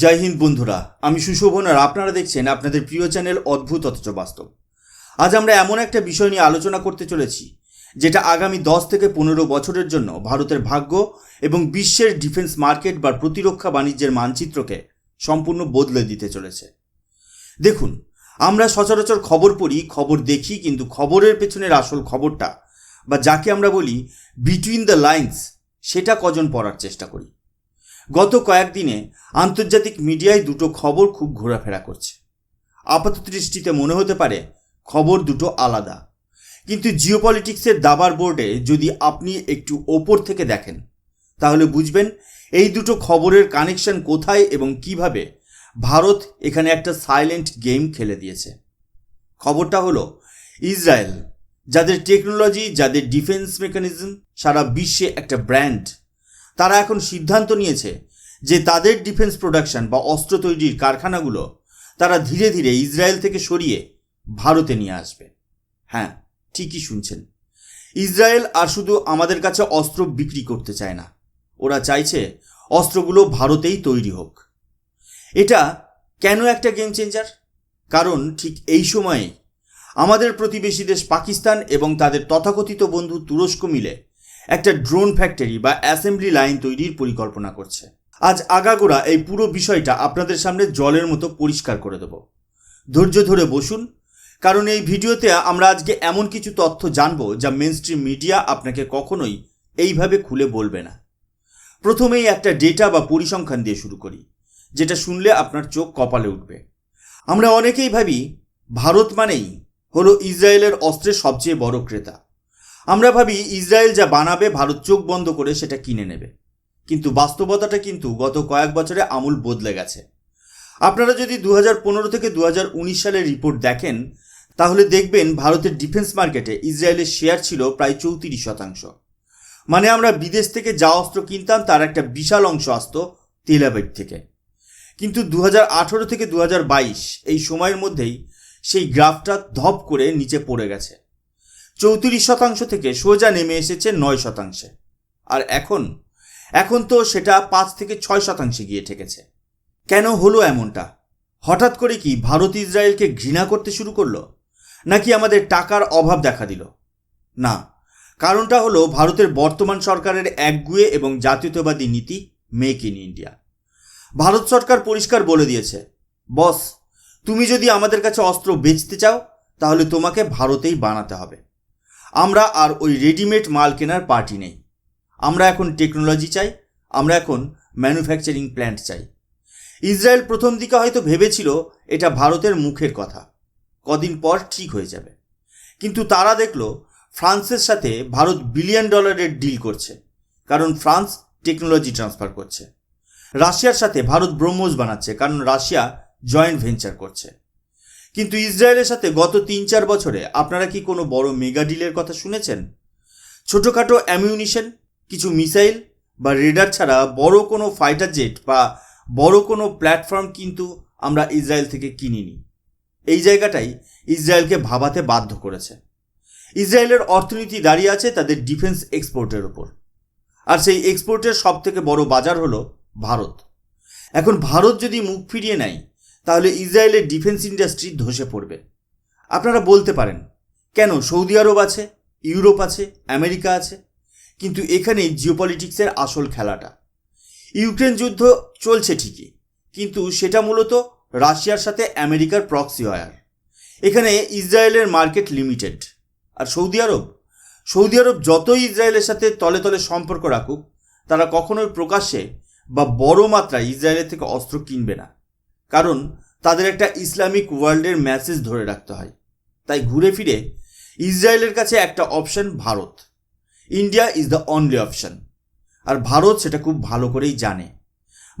জয় হিন্দ বন্ধুরা, আমি সুশোভন আর আপনারা দেখছেন আপনাদের প্রিয় চ্যানেল অদ্ভুত অথচ বাস্তব। আজ আমরা এমন একটা বিষয় নিয়ে আলোচনা করতে চলেছি, যেটা আগামী দশ থেকে পনেরো বছরের জন্য ভারতের ভাগ্য এবং বিশ্বের ডিফেন্স মার্কেট বা প্রতিরক্ষা বাণিজ্যের মানচিত্রকে সম্পূর্ণ বদলে দিতে চলেছে। দেখুন, আমরা সচরাচর খবর পড়ি, খবর দেখি, কিন্তু খবরের পেছনের আসল খবরটা বা যাকে আমরা বলি বিটুইন দ্য লাইন্স সেটা কজন পড়ার চেষ্টা করি? গত কয়েকদিনে আন্তর্জাতিক মিডিয়ায় দুটো খবর খুব ঘোরাফেরা করছে। আপাত দৃষ্টিতে মনে হতে পারে খবর দুটো আলাদা। কিন্তু জিওপলিটিক্সের দাবার বোর্ডে যদি আপনি একটু ওপর থেকে দেখেন, তাহলে বুঝবেন এই দুটো খবরের কানেকশন কোথায় এবং কীভাবে ভারত এখানে একটা সাইলেন্ট গেম খেলে দিয়েছে। খবরটা হলো, ইসরায়েল, যাদের টেকনোলজি, যাদের ডিফেন্স মেকানিজম, সারা বিশ্বে একটা ব্র্যান্ড তারা এখন সিদ্ধান্ত নিয়েছে যে তাদের ডিফেন্স প্রোডাকশন বা অস্ত্র তৈরির কারখানাগুলো তারা ধীরে ধীরে ইসরায়েল থেকে সরিয়ে ভারতে নিয়ে আসবে। হ্যাঁ ঠিকই শুনছেন। ইসরায়েল আর শুধু আমাদের কাছে অস্ত্র বিক্রি করতে চায় না। ওরা চাইছে অস্ত্রগুলো ভারতেই তৈরি হোক। এটা কেন একটা গেম চেঞ্জার কারণ ঠিক এই সময়ে আমাদের প্রতিবেশী দেশ পাকিস্তান এবং তাদের তথাকথিত বন্ধু তুরস্ক মিলে একটা ড্রোন ফ্যাক্টরি বা অ্যাসেম্বলি লাইন তৈরির পরিকল্পনা করছে। আজ আগাগোড়া এই পুরো বিষয়টা আপনাদের সামনে জলের মতো পরিষ্কার করে দেব। ধৈর্য ধরে বসুন, কারণ এই ভিডিওতে আমরা আজকে এমন কিছু তথ্য জানব যা মেন স্ট্রিম মিডিয়া আপনাকে কখনোই এইভাবে খুলে বলবে না। প্রথমেই একটা ডেটা বা পরিসংখ্যান দিয়ে শুরু করি, যেটা শুনলে আপনার চোখ কপালে উঠবে। আমরা অনেকেই ভাবি, ভারত মানেই হলো ইসরায়েলের অস্ত্রের সবচেয়ে বড় ক্রেতা। আমরা ভাবি ইসরায়েল যা বানাবে, ভারত চোখ বন্ধ করে সেটা কিনে নেবে। কিন্তু বাস্তবতাটা কিন্তু গত কয়েক বছরে আমূল বদলে গেছে। আপনারা যদি দু হাজার পনেরো থেকে দু হাজার উনিশ সালের রিপোর্ট দেখেন, তাহলে দেখবেন ভারতের ডিফেন্স মার্কেটে ইসরায়েলের শেয়ার ছিল প্রায় চৌত্রিশ শতাংশ। মানে আমরা বিদেশ থেকে যা অস্ত্র কিনতাম, তার একটা বিশাল অংশ আসতো তেলাবেট থেকে। কিন্তু দু হাজার আঠেরো থেকে দু হাজার বাইশ এই সময়ের মধ্যেই সেই গ্রাফটা ধপ করে নিচে পড়ে গেছে। চৌত্রিশ শতাংশ থেকে সোজা নেমে এসেছে নয় শতাংশে। আর এখন? এখন তো সেটা পাঁচ থেকে ছয় শতাংশে গিয়ে ঠেকেছে। কেন হলো এমনটা? হঠাৎ করে কি ভারত ইসরায়েলকে ঘৃণা করতে শুরু করল? নাকি আমাদের টাকার অভাব দেখা দিল? না, কারণটা হলো ভারতের বর্তমান সরকারের একগুয়ে এবং জাতীয়তাবাদী নীতি মেক ইন ইন্ডিয়া। ভারত সরকার পরিষ্কার বলে দিয়েছে, বস, তুমি যদি আমাদের কাছে অস্ত্র বেচতে চাও, তাহলে তোমাকে ভারতেই বানাতে হবে। আমরা আর ওই রেডিমেড মাল কেনার পার্টি নেই। আমরা এখন টেকনোলজি চাই, আমরা এখন ম্যানুফ্যাকচারিং প্ল্যান্ট চাই। ইসরায়েল প্রথম দিকে হয়তো ভেবেছিল এটা ভারতের মুখের কথা, কদিন পর ঠিক হয়ে যাবে। কিন্তু তারা দেখল ফ্রান্সের সাথে ভারত বিলিয়ন ডলারের ডিল করছে, কারণ ফ্রান্স টেকনোলজি ট্রান্সফার করছে। রাশিয়ার সাথে ভারত ব্রহ্মোস বানাচ্ছে, কারণ রাশিয়া জয়েন্ট ভেঞ্চার করছে। কিন্তু ইসরায়েলের সাথে গত তিন চার বছরে আপনারা কি কোনো বড় মেগা ডিলের কথা শুনেছেন? ছোটোখাটো অ্যামিউনিশন, কিছু মিসাইল বা রেডার ছাড়া বড় কোনো ফাইটার জেট বা বড় কোনো প্ল্যাটফর্ম কিন্তু আমরা ইসরায়েল থেকে কিনিনি। এই জায়গাটাই ইসরায়েলকে ভাবাতে বাধ্য করেছে। ইসরায়েলের অর্থনীতি দাঁড়িয়ে আছে তাদের ডিফেন্স এক্সপোর্টের ওপর আর সেই এক্সপোর্টের সব থেকে বড় বাজার হলো ভারত। এখন ভারত যদি মুখ ফিরিয়ে নেয় তাহলে ইসরায়েলের ডিফেন্স ইন্ডাস্ট্রি ধসে পড়বে। আপনারা বলতে পারেন, কেন সৌদি আরব আছে, ইউরোপ আছে, আমেরিকা আছে? কিন্তু এখানেই জিওপলিটিক্সের আসল খেলাটা। ইউক্রেন যুদ্ধ চলছে ঠিকই, কিন্তু সেটা মূলত রাশিয়ার সাথে আমেরিকার প্রক্সি ওয়ার এখানে ইসরায়েলের মার্কেট লিমিটেড আর সৌদি আরব? সৌদি আরব যতই ইসরায়েলের সাথে তলে তলে সম্পর্ক রাখুক, তারা কখনোই প্রকাশ্যে বা বড় মাত্রায় ইসরায়েলের থেকে অস্ত্র কিনবে না। কারণ তাদের একটা ইসলামিক ওয়ার্ল্ডের মেসেজ ধরে রাখতে হয়। তাই ঘুরে ফিরে ইসরায়েলের কাছে একটা option Bharat. India is the only option. আর ভারত সেটা খুব ভালো করেই জানে।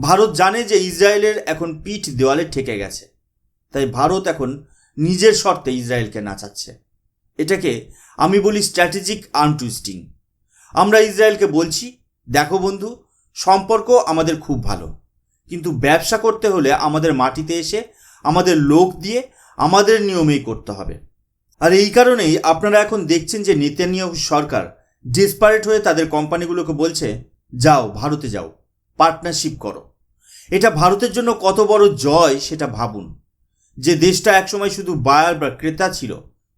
ভারত জানে যে ইসরায়েলের এখন পিঠ দেওয়ালে ঠেকে গেছে। তাই ভারত এখন নিজের শর্তে ইসরায়েলকে নাচাচ্ছে। এটাকে আমি বলি স্ট্র্যাটেজিক আর্ম টুইস্টিং। আমরা ইসরায়েলকে বলছি, দেখো বন্ধু, সম্পর্ক আমাদের খুব ভালো। কিন্তু ব্যবসা করতে হলে আমাদের মাটিতে এসে আমাদের লোক দিয়ে আমাদের নিয়মেই করতে হবে। আর এই কারণেই আপনারা এখন দেখছেন যে নেতানিয়াহু সরকার ডিসপারেট হয়ে তাদের কোম্পানিগুলোকে বলছে, যাও, ভারতে যাও পার্টনারশিপ করো। এটা ভারতের জন্য কত বড় জয় সেটা ভাবুন। যে দেশটা একসময় শুধু বায়ার বা ক্রেতা ছিল,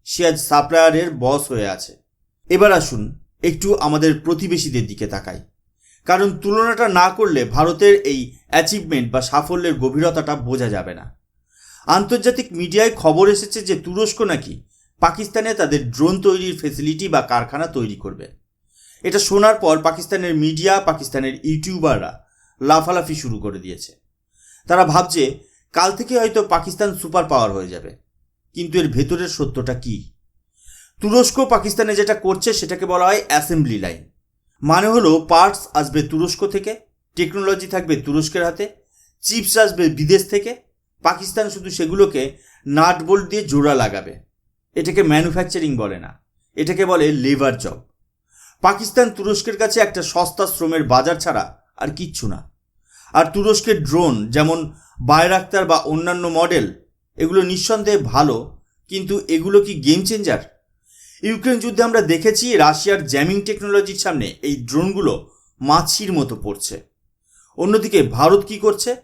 সে আজ সাপ্লায়ারের বস হয়ে আছে। এবার আসুন, একটু আমাদের প্রতিবেশীদের দিকে তাকাই। কারণ তুলনাটা না করলে ভারতের এই অ্যাচিভমেন্ট বা সাফল্যের গভীরতাটা বোঝা যাবে না। আন্তর্জাতিক মিডিয়ায় খবর এসেছে যে তুরস্ক নাকি পাকিস্তানে তাদের ড্রোন তৈরির ফেসিলিটি বা কারখানা তৈরি করবে। এটা শোনার পর পাকিস্তানের মিডিয়া, পাকিস্তানের ইউটিউবাররা লাফালাফি শুরু করে দিয়েছে। তারা ভাবছে, কাল থেকে হয়তো পাকিস্তান সুপার পাওয়ার হয়ে যাবে। কিন্তু এর ভেতরের সত্যটা কি? তুরস্ক পাকিস্তানে যেটা করছে, সেটাকে বলা হয় অ্যাসেম্বলি লাইন মানে হলো পার্টস আসবে তুরস্ক থেকে, টেকনোলজি থাকবে তুরস্কের হাতে, চিপস আসবে বিদেশ থেকে, পাকিস্তান শুধু সেগুলোকে নাট বোল্ট দিয়ে জোড়া লাগাবে। এটাকে ম্যানুফ্যাকচারিং বলে না, এটাকে বলে লেবার জব। পাকিস্তান তুরস্কের কাছে একটা সস্তা শ্রমের বাজার ছাড়া আর কিচ্ছু না। আর তুরস্কের ড্রোন যেমন বায়রাক্তার বা অন্যান্য মডেল, এগুলো নিঃসন্দেহে ভালো, কিন্তু এগুলো কি গেম চেঞ্জার ইউক্রেন যুদ্ধে আমরা দেখেছি রাশিয়ার জ্যামিং টেকনোলজির সামনে এই ড্রোনগুলো মাছির মতো পড়ছে। অন্যদিকে ভারত কি করছে?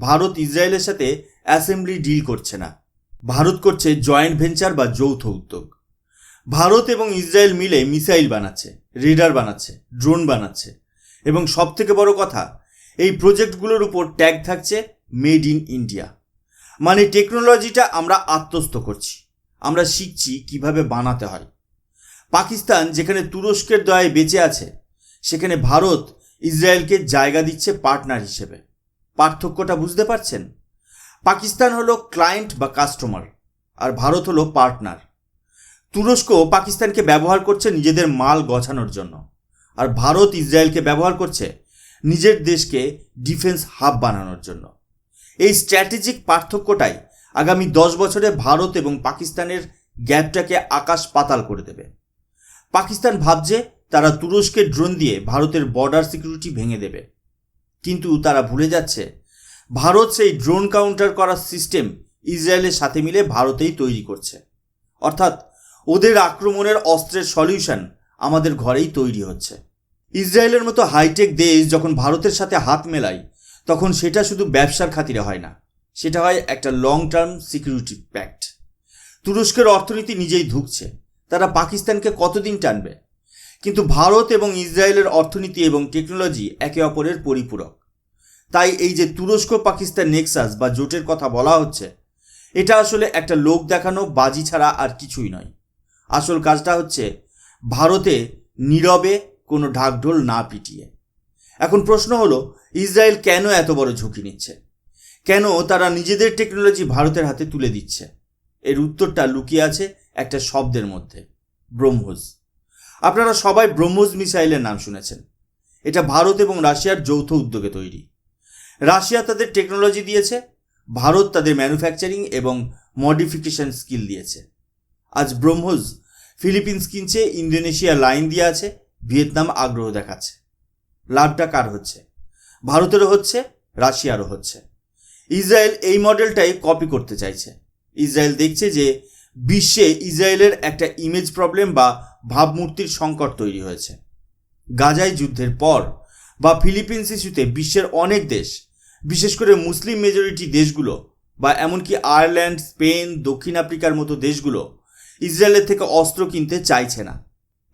ভারত ইসরায়েলের সাথে অ্যাসেম্বলি ডিল করছে না। ভারত করছে জয়েন্ট ভেঞ্চার বা যৌথ উদ্যোগ। ভারত এবং ইসরায়েল মিলে মিসাইল বানাচ্ছে, রেডার বানাচ্ছে, ড্রোন বানাচ্ছে। এবং সব থেকে বড় কথা, এই প্রজেক্টগুলোর উপর ট্যাগ থাকছে মেড ইন ইন্ডিয়া। মানে টেকনোলজিটা আমরা আত্মস্থ করছি। আমরা শিখছি কীভাবে বানাতে হয়। পাকিস্তান যেখানে তুরস্কের দয়ায় বেঁচে আছে, সেখানে ভারত ইসরায়েলকে জায়গা দিচ্ছে পার্টনার হিসেবে। পার্থক্যটা বুঝতে পারছেন? পাকিস্তান হলো ক্লায়েন্ট বা কাস্টমার, আর ভারত হলো পার্টনার। তুরস্ক পাকিস্তানকে ব্যবহার করছে নিজেদের মাল গছানোর জন্য, আর ভারত ইসরায়েলকে ব্যবহার করছে নিজের দেশকে ডিফেন্স হাব বানানোর জন্য। এই স্ট্র্যাটেজিক পার্থক্যটাই আগামী দশ বছরে ভারত এবং পাকিস্তানের গ্যাপটাকে আকাশ পাতাল করে দেবে। পাকিস্তান ভাবছে তারা তুরস্কে ড্রোন দিয়ে ভারতের বর্ডার সিকিউরিটি ভেঙে দেবে। কিন্তু তারা ভুলে যাচ্ছে, ভারত সেই ড্রোন কাউন্টার করার সিস্টেম ইসরায়েলের সাথে মিলে ভারতেই তৈরি করছে। অর্থাৎ ওদের আক্রমণের অস্ত্রের সলিউশন আমাদের ঘরেই তৈরি হচ্ছে। ইসরায়েলের মতো হাইটেক দেশ যখন ভারতের সাথে হাত মেলায়, তখন সেটা শুধু ব্যবসার খাতিরে হয় না, সেটা হয় একটা লং টার্ম সিকিউরিটি প্যাক্ট তুরস্কের অর্থনীতি নিজেই ধুকছে তারা পাকিস্তানকে কতদিন টানবে? কিন্তু ভারত এবং ইসরায়েলের অর্থনীতি এবং টেকনোলজি একে অপরের পরিপূরক। তাই এই যে তুরস্ক, পাকিস্তান, নেক্সাস বা জোটের কথা বলা হচ্ছে, এটা আসলে একটা লোক দেখানো, বাজি ছাড়া আর কিছুই নয়। আসল কাজটা হচ্ছে ভারতে নীরবে কোনো ঢাকঢোল না পিটিয়ে। এখন প্রশ্ন হলো, ইসরায়েল কেন এত বড় ঝুঁকি নিচ্ছে? কেন তারা নিজেদের টেকনোলজি ভারতের হাতে তুলে দিচ্ছে? এর উত্তরটা লুকিয়ে আছে একটা শব্দের মধ্যে ব্রহ্মোজ আপনারা সবাই ব্রহ্মোজ মিসাইলের নাম শুনেছেন। এটা ভারত এবং রাশিয়ার যৌথ উদ্যোগে তৈরি। রাশিয়া তাদের টেকনোলজি দিয়েছে, ভারত তাদের ম্যানুফ্যাকচারিং এবং মডিফিকেশন স্কিল দিয়েছে। আজ ব্রহ্মোজ ফিলিপিন্স কিনছে, ইন্দোনেশিয়া লাইন দিয়ে আছে, ভিয়েতনাম আগ্রহ দেখাচ্ছে। লাভটা কার হচ্ছে? ভারতেরও হচ্ছে, রাশিয়ারও হচ্ছে। ইসরায়েল এই মডেলটাই কপি করতে চাইছে। ইসরায়েল দেখছে যে বিশ্বে ইসরায়েলের একটা ইমেজ প্রবলেম বা ভাবমূর্তির সংকট তৈরি হয়েছে। গাজায় যুদ্ধের পর বা ফিলিপিন্স ইস্যুতে বিশ্বের অনেক দেশ, বিশেষ করে মুসলিম মেজরিটি দেশগুলো বা এমনকি আয়ারল্যান্ড, স্পেন, দক্ষিণ আফ্রিকার মতো দেশগুলো ইসরায়েলের থেকে অস্ত্র কিনতে চাইছে না।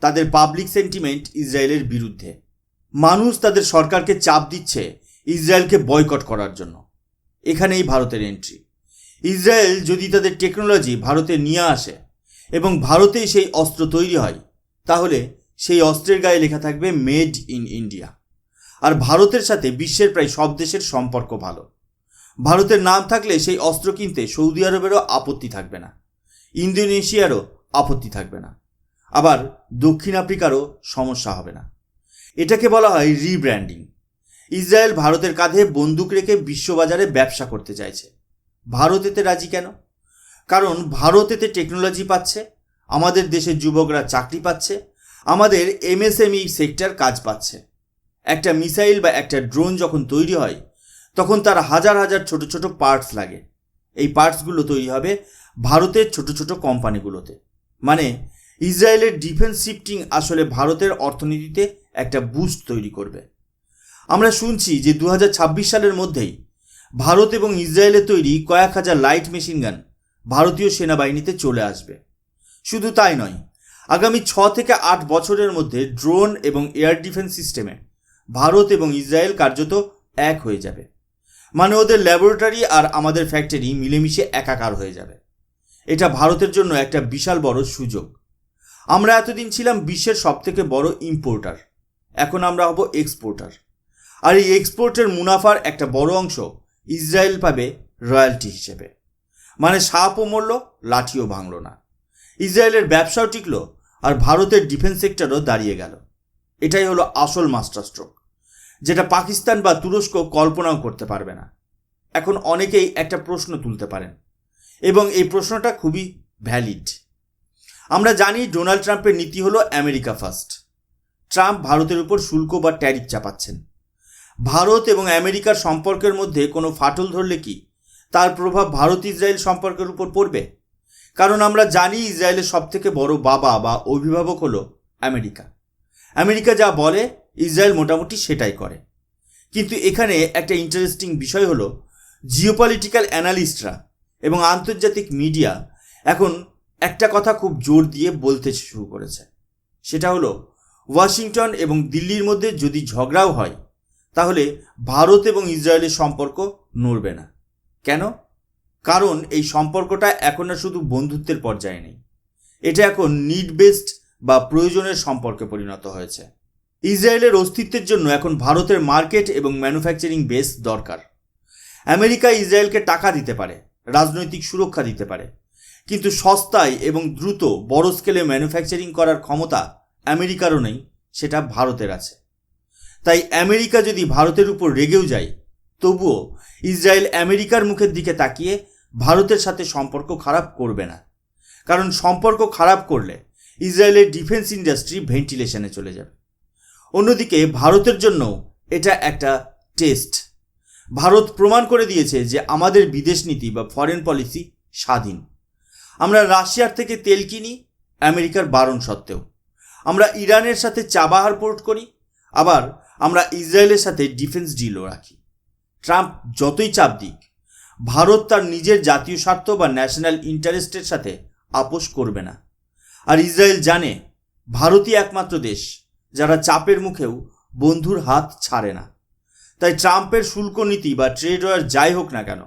তাদের পাবলিক সেন্টিমেন্ট ইসরায়েলের বিরুদ্ধে। মানুষ তাদের সরকারকে চাপ দিচ্ছে ইসরায়েলকে বয়কট করার জন্য। এখানেই ভারতের এন্ট্রি ইসরায়েল যদি তাদের টেকনোলজি ভারতে নিয়ে আসে এবং ভারতেই সেই অস্ত্র তৈরি হয়, তাহলে সেই অস্ত্রের গায়ে লেখা থাকবে মেড ইন ইন্ডিয়া আর ভারতের সাথে বিশ্বের প্রায় সব দেশের সম্পর্ক ভালো। ভারতের নাম থাকলে সেই অস্ত্র কিনতে সৌদি আরবেরও আপত্তি থাকবে না, ইন্দোনেশিয়ারও আপত্তি থাকবে না। আবার দক্ষিণ আফ্রিকারও সমস্যা হবে না। এটাকে বলা হয় রিব্র্যান্ডিং ইসরায়েল ভারতের কাঁধে বন্দুক রেখে বিশ্ববাজারে ব্যবসা করতে চাইছে। ভারত এতে রাজি কেন? কারণ ভারত এতে টেকনোলজি পাচ্ছে, আমাদের দেশের যুবকরা চাকরি পাচ্ছে, আমাদের এমএসএমই সেক্টর কাজ পাচ্ছে। একটা মিসাইল বা একটা ড্রোন যখন তৈরি হয়, তখন তার হাজার হাজার ছোট ছোট পার্টস লাগে। এই পার্টসগুলো তৈরি হবে ভারতের ছোট ছোট কোম্পানিগুলোতে মানে ইসরায়েলের ডিফেন্স শিফটিং আসলে ভারতের অর্থনীতিতে একটা বুস্ট তৈরি করবে। আমরা শুনছি যে দু হাজার ছাব্বিশ সালের মধ্যেই ভারত এবং ইসরায়েলের তৈরি কয়েক হাজার লাইট মেশিন গান ভারতীয় সেনাবাহিনীতে চলে আসবে। শুধু তাই নয়, আগামী ছ থেকে আট বছরের মধ্যে ড্রোন এবং এয়ার ডিফেন্স সিস্টেমে ভারত এবং ইসরায়েল কার্যত এক হয়ে যাবে। মানে ওদের ল্যাবরেটরি আর আমাদের ফ্যাক্টরি মিলেমিশে একাকার হয়ে যাবে। এটা ভারতের জন্য একটা বিশাল বড় সুযোগ। আমরা এতদিন ছিলাম বিশ্বের সবথেকে বড় ইম্পোর্টার এখন আমরা হব এক্সপোর্টার আর এই এক্সপোর্টের মুনাফার একটা বড় অংশ ইসরায়েল পাবে রয়্যালটি হিসেবে। মানে সাপও মরল, লাঠিও ভাঙল না। ইসরায়েলের ব্যবসাও টিকল, আর ভারতের ডিফেন্স সেক্টরও দাঁড়িয়ে গেল। এটাই হলো আসল মাস্টার স্ট্রোক, যেটা পাকিস্তান বা তুরস্ক কল্পনাও করতে পারবে না। এখন অনেকেই একটা প্রশ্ন তুলতে পারেন, এবং এই প্রশ্নটা খুবই ভ্যালিড। আমরা জানি ডোনাল্ড ট্রাম্পের নীতি হলো আমেরিকা ফার্স্ট। ট্রাম্প ভারতের উপর শুল্ক বা ট্যারিফ চাপাচ্ছেন। ভারত এবং আমেরিকার সম্পর্কের মধ্যে কোনো ফাটল ধরলে কি? তার প্রভাব ভারত ইসরায়েল সম্পর্কের উপর পড়বে? কারণ আমরা জানি ইসরায়েলের সবথেকে বড় বাবা বা অভিভাবক হলো আমেরিকা। আমেরিকা যা বলে, ইসরায়েল মোটামুটি সেটাই করে। কিন্তু এখানে একটা ইন্টারেস্টিং বিষয় হলো জিওপলিটিক্যাল অ্যানালিস্টরা এবং আন্তর্জাতিক মিডিয়া এখন একটা কথা খুব জোর দিয়ে বলতে শুরু করেছে। সেটা হলো, ওয়াশিংটন এবং দিল্লির মধ্যে যদি ঝগড়াও হয় তাহলে ভারত এবং ইসরায়েলের সম্পর্ক নড়বে না। কেন? কারণ এই সম্পর্কটা এখন আর শুধু বন্ধুত্বের পর্যায়ে নেই। এটা এখন নিড বেসড বা প্রয়োজনের সম্পর্কে পরিণত হয়েছে। ইসরায়েলের অস্তিত্বের জন্য এখন ভারতের মার্কেট এবং ম্যানুফ্যাকচারিং বেস দরকার। আমেরিকা ইসরায়েলকে টাকা দিতে পারে, রাজনৈতিক সুরক্ষা দিতে পারে। কিন্তু সস্তায় এবং দ্রুত বড় স্কেলে ম্যানুফ্যাকচারিং করার ক্ষমতা আমেরিকারও নেই, সেটা ভারতের আছে। তাই আমেরিকা যদি ভারতের উপর রেগেও যায়, তবুও ইসরায়েল আমেরিকার মুখের দিকে তাকিয়ে ভারতের সাথে সম্পর্ক খারাপ করবে না। কারণ সম্পর্ক খারাপ করলে ইসরায়েলের ডিফেন্স ইন্ডাস্ট্রি ভেন্টিলেশনে চলে যাবে। অন্যদিকে ভারতের জন্য এটা একটা টেস্ট। ভারত প্রমাণ করে দিয়েছে যে আমাদের বিদেশ নীতি বা ফরেন পলিসি স্বাধীন। আমরা রাশিয়ার থেকে তেল কিনি, আমেরিকার বারণ সত্ত্বেও। আমরা ইরানের সাথে চাবাহার পোর্ট করি, আবার আমরা ইসরায়েলের সাথে ডিফেন্স ডিলও রাখি। ট্রাম্প যতই চাপ দিক, ভারত তার নিজের জাতীয় স্বার্থ বা ন্যাশনাল ইন্টারেস্টের সাথে আপোষ করবে না। আর ইসরায়েল জানে, ভারতই একমাত্র দেশ যারা চাপের মুখেও বন্ধুর হাত ছাড়ে না। তাই ট্রাম্পের শুল্ক নীতি বা ট্রেড ওয়ার যাই হোক না কেন,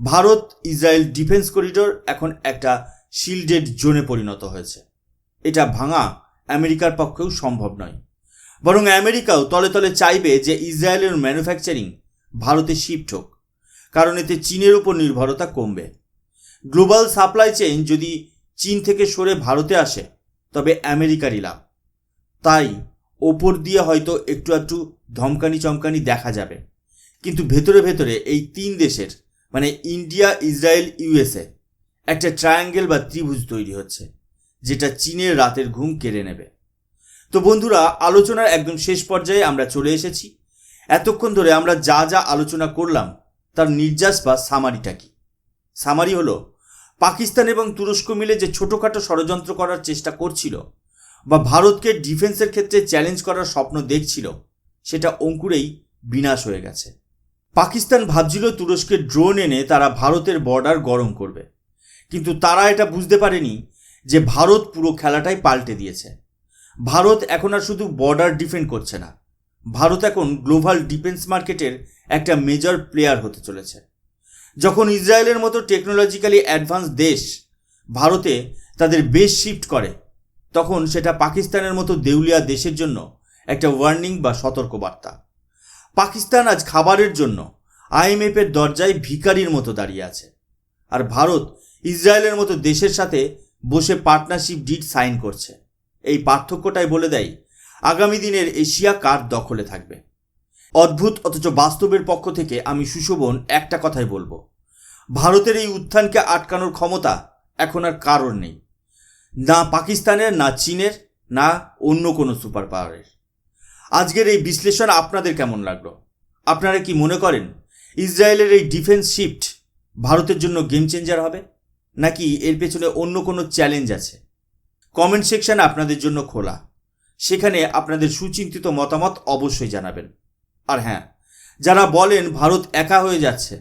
ভারত ইসরায়েল ডিফেন্স করিডোর এখন একটা শিল্ডেড জোনে পরিণত হয়েছে। এটা ভাঙা আমেরিকার পক্ষেও সম্ভব নয়। বরং আমেরিকাও তলে তলে চাইবে যে ইসরায়েলের ম্যানুফ্যাকচারিং ভারতে শিফট হোক, কারণ এতে চীনের উপর নির্ভরতা কমবে। গ্লোবাল সাপ্লাই চেইন যদি চীন থেকে সরে ভারতে আসে, তবে আমেরিকারই লাভ। তাই ওপর দিয়ে হয়তো একটু একটু ধমকানি চমকানি দেখা যাবে। কিন্তু ভেতরে ভেতরে এই তিন দেশের মানে ইন্ডিয়া, ইসরায়েল, ইউএসএ, একটা ট্রায়াঙ্গেল বা ত্রিভুজ তৈরি হচ্ছে, যেটা চীনের রাতের ঘুম কেড়ে নেবে। তো বন্ধুরা, আলোচনার একদম শেষ পর্যায়ে আমরা চলে এসেছি। এতক্ষণ ধরে আমরা যা যা আলোচনা করলাম, তার নির্যাস বা সামারিটা কি? সামারি হলো, পাকিস্তান এবং তুরস্ক মিলে যে ছোটোখাটো ষড়যন্ত্র করার চেষ্টা করছিল, বা ভারতকে ডিফেন্সের ক্ষেত্রে চ্যালেঞ্জ করার স্বপ্ন দেখছিল, সেটা অঙ্কুরেই বিনাশ হয়ে গেছে। পাকিস্তান ভাবছিল তুরস্কের ড্রোন এনে তারা ভারতের বর্ডার গরম করবে। কিন্তু তারা এটা বুঝতে পারেনি যে ভারত পুরো খেলাটাই পাল্টে দিয়েছে। ভারত এখন আর শুধু বর্ডার ডিফেন্ড করছে না। ভারত এখন গ্লোবাল ডিফেন্স মার্কেটের একটা মেজর প্লেয়ার হতে চলেছে। যখন ইসরায়েলের মতো টেকনোলজিক্যালি অ্যাডভান্স দেশ ভারতে তাদের বেশ শিফট করে, তখন সেটা পাকিস্তানের মতো দেউলিয়া দেশের জন্য একটা ওয়ার্নিং বা সতর্কবার্তা। পাকিস্তান আজ খাবারের জন্য আইএমএফের দরজায় ভিকারির মতো দাঁড়িয়ে আছে। আর ভারত ইসরায়েলের মতো দেশের সাথে বসে পার্টনারশিপ ডিট সাইন করছে। এই পার্থক্যটাই বলে দেয়, আগামী দিনের এশিয়া কার দখলে থাকবে। অদ্ভুত অথচ বাস্তবের পক্ষ থেকে আমি সুশোভন একটা কথাই বলব। ভারতের এই উত্থানকে আটকানোর ক্ষমতা এখন আর কারোর নেই। না পাকিস্তানের, না চীনের, না অন্য কোনো সুপার পাওয়ারের। আজকের এই বিশ্লেষণ আপনাদের কেমন লাগল? আপনারা কি মনে করেন ইসরায়েলের এই ডিফেন্স শিফট ভারতের জন্য গেম চেঞ্জার হবে? নাকি এর পেছনে অন্য কোনো চ্যালেঞ্জ আছে? কমেন্ট সেকশন আপনাদের জন্য খোলা। সেখানে আপনাদের সুচিন্তিত মতামত অবশ্যই জানাবেন। আর হ্যাঁ যারা বলেন ভারত একা হয়ে যাচ্ছে,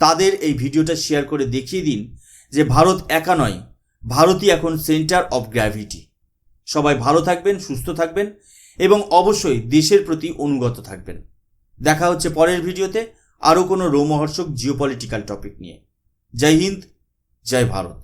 তাদের এই ভিডিওটা শেয়ার করে দেখিয়ে দিন যে ভারত একা নয়, ভারতই এখন সেন্টার অফ গ্র্যাভিটি। সবাই ভালো থাকবেন, সুস্থ থাকবেন এবং অবশ্যই দেশের প্রতি অনুগত থাকবেন। দেখা হচ্ছে পরের ভিডিওতে আরও কোনো রোমহর্ষক জিওপলিটিক্যাল টপিক নিয়ে। জয় হিন্দ, জয় ভারত।